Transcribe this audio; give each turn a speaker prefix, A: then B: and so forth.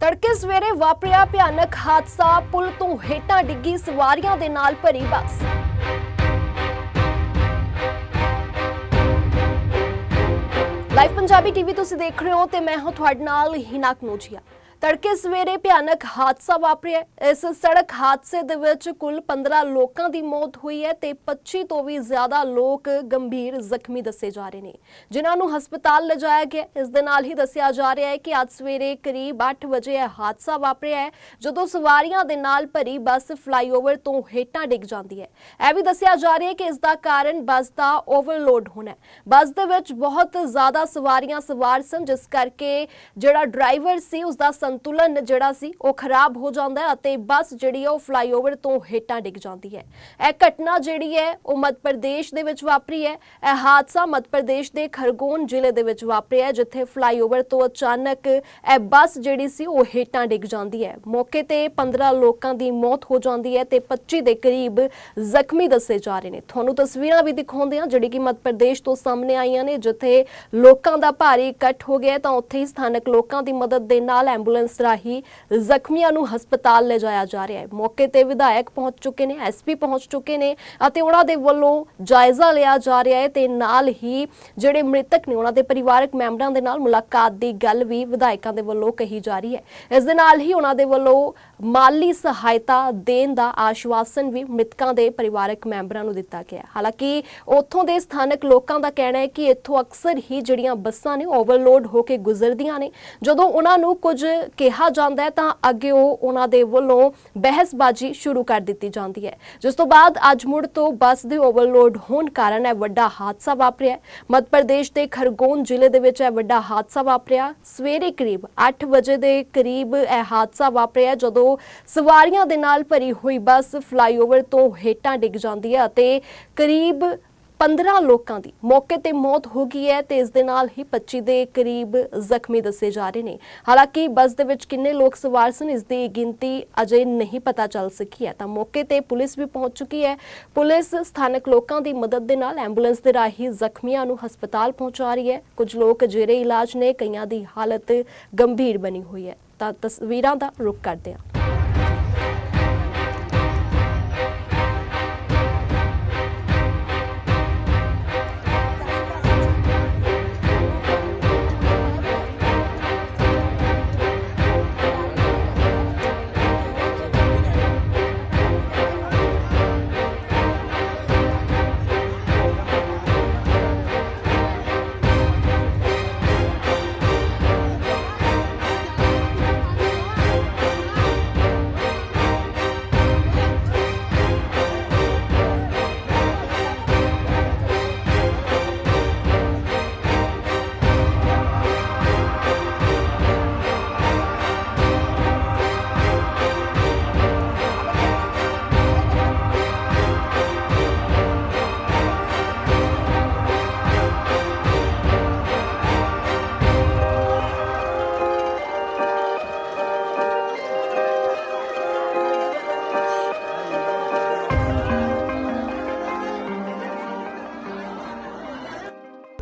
A: ਤੜਕੇ ਸਵੇਰੇ ਵਾਪਰਿਆ ਭਿਆਨਕ ਹਾਦਸਾ, ਪੁਲ ਤੋਂ ਹੇਠਾਂ ਡਿੱਗੀ ਸਵਾਰੀਆਂ ਦੇ ਨਾਲ ਭਰੀ ਬੱਸ। ਲਾਈਵ ਪੰਜਾਬੀ ਟੀਵੀ ਤੁਸੀਂ ਦੇਖ ਰਹੇ ਹੋ ਤੇ ਮੈਂ ਹਾਂ ਤੁਹਾਡੇ ਨਾਲ ਹਿਨਾਕ ਨੋਜੀਆ ਤੜਕੇ ਸਵੇਰੇ ਭਿਆਨਕ ਹਾਦਸਾ ਵਾਪਰਿਆ। ਇਸ ਸੜਕ ਹਾਦਸੇ ਦੇ ਵਿੱਚ ਕੁੱਲ 15 ਲੋਕਾਂ ਦੀ ਮੌਤ ਹੋਈ ਹੈ ਤੇ 25 ਤੋਂ ਵੀ ਜ਼ਿਆਦਾ ਲੋਕ ਗੰਭੀਰ ਜ਼ਖਮੀ ਦੱਸੇ ਜਾ ਰਹੇ ਨੇ, ਜਿਨ੍ਹਾਂ ਨੂੰ ਹਸਪਤਾਲ ਲਿਜਾਇਆ ਗਿਆ। ਇਸ ਦੇ ਨਾਲ ਹੀ ਦੱਸਿਆ ਜਾ ਰਿਹਾ ਹੈ ਕਿ ਅੱਜ ਸਵੇਰੇ ਕਰੀਬ 8 ਵਜੇ ਇਹ ਹਾਦਸਾ ਵਾਪਰਿਆ ਹੈ, ਜਦੋਂ ਸਵਾਰੀਆਂ ਦੇ ਨਾਲ ਭਰੀ ਬੱਸ ਫਲਾਈਓਵਰ ਤੋਂ ਹੇਠਾਂ ਡਿੱਗ ਜਾਂਦੀ ਹੈ। ਇਹ ਵੀ ਦੱਸਿਆ ਜਾ ਰਿਹਾ ਹੈ ਕਿ ਇਸ ਦਾ ਕਾਰਨ ਬੱਸ ਦਾ ਓਵਰਲੋਡ ਹੋਣਾ ਹੈ। ਬੱਸ ਦੇ ਵਿੱਚ ਬਹੁਤ ਜ਼ਿਆਦਾ ਸਵਾਰੀਆਂ ਸਵਾਰ ਸਨ, ਜਿਸ ਕਰਕੇ ਜਿਹੜਾ ਡਰਾਈਵਰ ਸੀ, ਉਸ ਦਾ ਸੰਤੁਲਨ ਜਿਹੜਾ ਸੀ ਉਹ ਖਰਾਬ ਹੋ ਜਾਂਦਾ ਹੈ ਅਤੇ ਬੱਸ ਜਿਹੜੀ ਹੈ ਉਹ ਫਲਾਈਓਵਰ ਤੋਂ ਹੇਠਾਂ ਡਿੱਗ ਜਾਂਦੀ ਹੈ। ਇਹ ਘਟਨਾ ਜਿਹੜੀ ਹੈ ਉਹ ਮੱਧ ਪ੍ਰਦੇਸ਼ ਦੇ ਵਿੱਚ ਵਾਪਰੀ ਹੈ। ਇਹ ਹਾਦਸਾ ਮੱਧ ਪ੍ਰਦੇਸ਼ ਦੇ ਖਰਗੋਨ ਜ਼ਿਲ੍ਹੇ ਦੇ ਵਿੱਚ ਵਾਪਰਿਆ ਹੈ, ਜਿੱਥੇ ਫਲਾਈਓਵਰ ਤੋਂ ਅਚਾਨਕ ਇਹ ਬੱਸ ਜਿਹੜੀ ਸੀ ਉਹ ਹੇਠਾਂ ਡਿੱਗ ਜਾਂਦੀ ਹੈ। ਮੌਕੇ ਤੇ 15 ਲੋਕਾਂ ਦੀ ਮੌਤ ਹੋ ਜਾਂਦੀ ਹੈ ਤੇ 25 ਦੇ ਕਰੀਬ ਜ਼ਖਮੀ ਦੱਸੇ ਜਾ ਰਹੇ ਨੇ। ਤੁਹਾਨੂੰ ਤਸਵੀਰਾਂ ਵੀ ਦਿਖਾਉਂਦੇ ਹਾਂ ਜਿਹੜੀ ਕਿ ਮੱਧ ਪ੍ਰਦੇਸ਼ ਤੋਂ ਸਾਹਮਣੇ ਆਈਆਂ ਨੇ ਜਿੱਥੇ ਲੋਕਾਂ ਦਾ ਭਾਰੀ ਇਕੱਠ ਹੋ ਗਿਆ ਤਾਂ ਉੱਥੇ ਹੀ ਸਥਾਨਕ ਲੋਕਾਂ ਦੀ ਮਦਦ ਦੇ ਨਾਲ ਐਂਬੂਲੈਂਸ ਰਾਹੀਂ ਜ਼ਖਮੀਆਂ ਨੂੰ ਹਸਪਤਾਲ ਲਿਜਾਇਆ ਜਾ ਰਿਹਾ ਹੈ। ਮੌਕੇ ਤੇ ਵਿਧਾਇਕ ਪਹੁੰਚ ਚੁੱਕੇ ਨੇ, ਐਸਪੀ ਪਹੁੰਚ ਚੁੱਕੇ ਨੇ ਅਤੇ ਉਹਨਾਂ ਦੇ ਵੱਲੋਂ ਜਾਇਜ਼ਾ ਲਿਆ ਜਾ ਰਿਹਾ ਹੈ ਤੇ ਨਾਲ ਹੀ ਜਿਹੜੇ ਮ੍ਰਿਤਕ ਨੇ ਉਹਨਾਂ ਦੇ ਪਰਿਵਾਰਕ ਮੈਂਬਰਾਂ ਦੇ ਨਾਲ ਮੁਲਾਕਾਤ ਦੀ ਗੱਲ ਵੀ ਵਿਧਾਇਕਾਂ ਦੇ ਵੱਲੋਂ ਕਹੀ ਜਾ ਰਹੀ ਹੈ। ਇਸ ਦੇ ਨਾਲ ਹੀ ਉਹਨਾਂ ਦੇ ਵੱਲੋਂ ਮਾਲੀ ਸਹਾਇਤਾ ਦੇਣ ਦਾ ਆਸ਼ਵਾਸਨ ਵੀ ਮ੍ਰਿਤਕਾਂ ਦੇ ਪਰਿਵਾਰਕ ਮੈਂਬਰਾਂ ਨੂੰ ਦਿੱਤਾ ਗਿਆ ਹਾਲਾਂਕਿ ਉੱਥੋਂ ਦੇ ਸਥਾਨਕ ਲੋਕਾਂ ਦਾ ਕਹਿਣਾ ਹੈ ਕਿ ਇੱਥੋਂ ਅਕਸਰ ਹੀ ਜਿਹੜੀਆਂ ਬੱਸਾਂ ਨੇ ਓਵਰਲੋਡ ਹੋ ਕੇ ਗੁਜ਼ਰਦੀਆਂ ਨੇ। ਜਦੋਂ ਉਹਨਾਂ ਨੂੰ ਕੁਝ ਕਿਹਾ ਜਾਂਦਾ ਹੈ, ਤਾਂ ਅੱਗੇ ਉਹ ਉਹਨਾਂ ਦੇ ਵੱਲੋਂ ਬਹਿਸਬਾਜ਼ੀ ਸ਼ੁਰੂ ਕਰ ਦਿੱਤੀ ਜਾਂਦੀ ਹੈ। ਜਿਸ ਤੋਂ ਬਾਅਦ ਅੱਜ ਮੁੜ ਤੋਂ ਬੱਸ ਦੇ ਓਵਰਲੋਡ ਹੋਣ ਕਾਰਨ ਇਹ ਵੱਡਾ ਹਾਦਸਾ ਵਾਪਰਿਆ ਮੱਧ ਪ੍ਰਦੇਸ਼ ਦੇ ਖਰਗੋਨ ਜ਼ਿਲ੍ਹੇ ਦੇ ਵਿੱਚ ਇਹ ਵੱਡਾ ਹਾਦਸਾ ਵਾਪਰਿਆ। ਸਵੇਰੇ ਕਰੀਬ 8 ਵਜੇ ਦੇ ਕਰੀਬ ਇਹ ਹਾਦਸਾ ਵਾਪਰਿਆ, ਜਦੋਂ ਸਵਾਰੀਆਂ ਦੇ ਨਾਲ ਭਰੀ ਹੋਈ ਬੱਸ ਫਲਾਈਓਵਰ ਤੋਂ ਹੇਠਾਂ ਡਿੱਗ ਜਾਂਦੀ ਹੈ ਅਤੇ ਕਰੀਬ 15 ਲੋਕਾਂ ਦੀ ਮੌਕੇ ਤੇ ਮੌਤ ਹੋ ਗਈ ਹੈ ਤੇ ਇਸ ਦੇ ਨਾਲ ਹੀ 25 ਦੇ ਕਰੀਬ ਜ਼ਖਮੀ ਦੱਸੇ ਜਾ ਰਹੇ ਨੇ। ਹਾਲਾਂਕਿ ਬੱਸ ਦੇ ਵਿੱਚ ਕਿੰਨੇ ਲੋਕ ਸਵਾਰ ਸਨ, ਇਸ ਦੀ ਗਿਣਤੀ ਅਜੇ ਨਹੀਂ ਪਤਾ ਚੱਲ ਸਕੀ ਹੈ। ਤਾਂ ਮੌਕੇ ਤੇ ਪੁਲਿਸ ਵੀ ਪਹੁੰਚ ਚੁੱਕੀ ਹੈ। ਪੁਲਿਸ ਸਥਾਨਕ ਲੋਕਾਂ ਦੀ ਮਦਦ ਦੇ ਨਾਲ ਐਂਬੂਲੈਂਸ ਦੇ ਰਾਹੀਂ ਜ਼ਖਮੀਆਂ ਨੂੰ ਹਸਪਤਾਲ ਪਹੁੰਚਾ ਰਹੀ ਹੈ। ਕੁਝ ਲੋਕ ਜੇਰੇ ਇਲਾਜ ਨੇ, ਕਈਆਂ ਦੀ ਹਾਲਤ ਗੰਭੀਰ ਬਣੀ ਹੋਈ ਹੈ। ਤਾਂ ਤਸਵੀਰਾਂ ਦਾ ਰੁਖ ਕਰਦੇ ਹਾਂ।